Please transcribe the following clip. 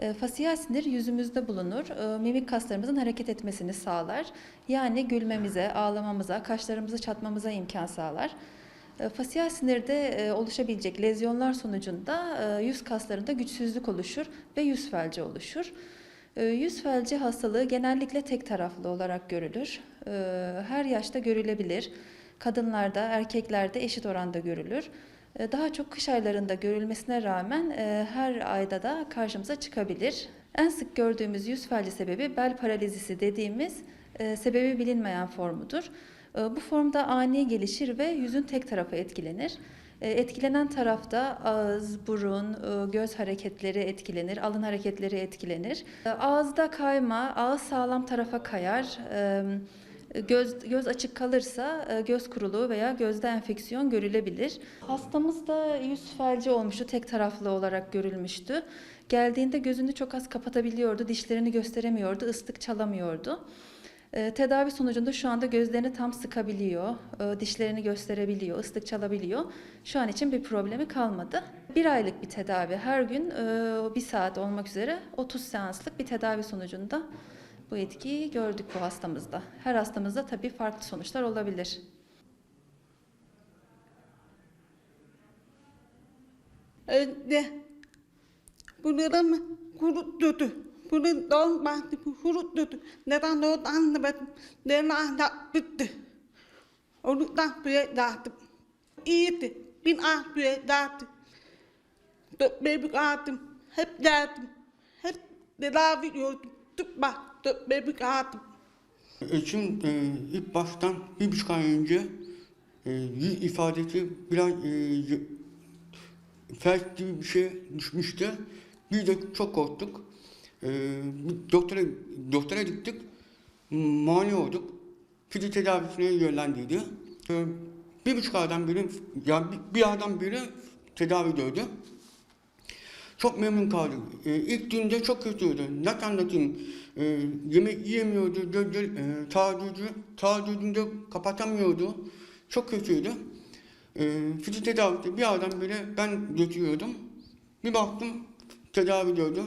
E, Fasiyel sinir yüzümüzde bulunur. E, Mimik kaslarımızın hareket etmesini sağlar. Yani gülmemize, ağlamamıza, kaşlarımızı çatmamıza imkan sağlar. E, Fasiyel sinirde e, oluşabilecek lezyonlar sonucunda e, yüz kaslarında güçsüzlük oluşur ve yüz felci oluşur. Yüz felci hastalığı genellikle tek taraflı olarak görülür. Her yaşta görülebilir. Kadınlarda, erkeklerde eşit oranda görülür. E, Daha çok kış aylarında görülmesine rağmen e, her ayda da karşımıza çıkabilir. En sık gördüğümüz yüz felci sebebi bel paralizisi dediğimiz e, sebebi bilinmeyen formudur. E, Bu formda ani gelişir ve yüzün tek tarafı etkilenir. Etkilenen tarafta ağız, burun, göz hareketleri etkilenir, alın hareketleri etkilenir. Ağızda kayma, ağız sağlam tarafa kayar. Göz, göz açık kalırsa e, göz kuruluğu veya gözde enfeksiyon görülebilir. Hastamızda yüz felci olmuştu, tek taraflı olarak görülmüştü. Geldiğinde gözünü çok az kapatabiliyordu, dişlerini gösteremiyordu, ıslık çalamıyordu. E, Tedavi sonucunda şu anda gözlerini tam sıkabiliyor, e, dişlerini gösterebiliyor, ıslık çalabiliyor. Şu an için bir problemi kalmadı. Bir aylık bir tedavi, her gün bir saat olmak üzere 30 seanslık bir tedavi sonucunda bu etkiyi gördük bu hastamızda. Her hastamızda tabii farklı sonuçlar olabilir. Önce bunların kuruttu. Bunun don baktı kuruttu. Neden o anlamadım. Neden yaptı. Onu da buraya dağıttım. İyiydi. Bin ah buraya dağıttım. Dört bebek aldım. Hep derdim. Hep tedavi gördüm. Tıbba dört bebek aldım. Eşim e, ilk baştan bir buçuk ay önce e, yüz ifadesi biraz e, felç gibi bir şey düşmüştü. Biz de çok korktuk. E, doktora, doktora gittik. Mani olduk. Fizik tedavisine yönlendirdi. E, bir buçuk aydan beri, yani bir, bir aydan beri tedavi gördü. Çok memnun kaldım. Ee, ilk günde çok kötüydü. Nasıl anlatayım? Ee, yemek yiyemiyordu. Gö, gö, e, tahaccüdü, tahaccüdünde kapatamıyordu. Çok kötüydü. Ee, fizik tedavisi bir aydan beri ben götürüyordum. Bir baktım tedavi gördü.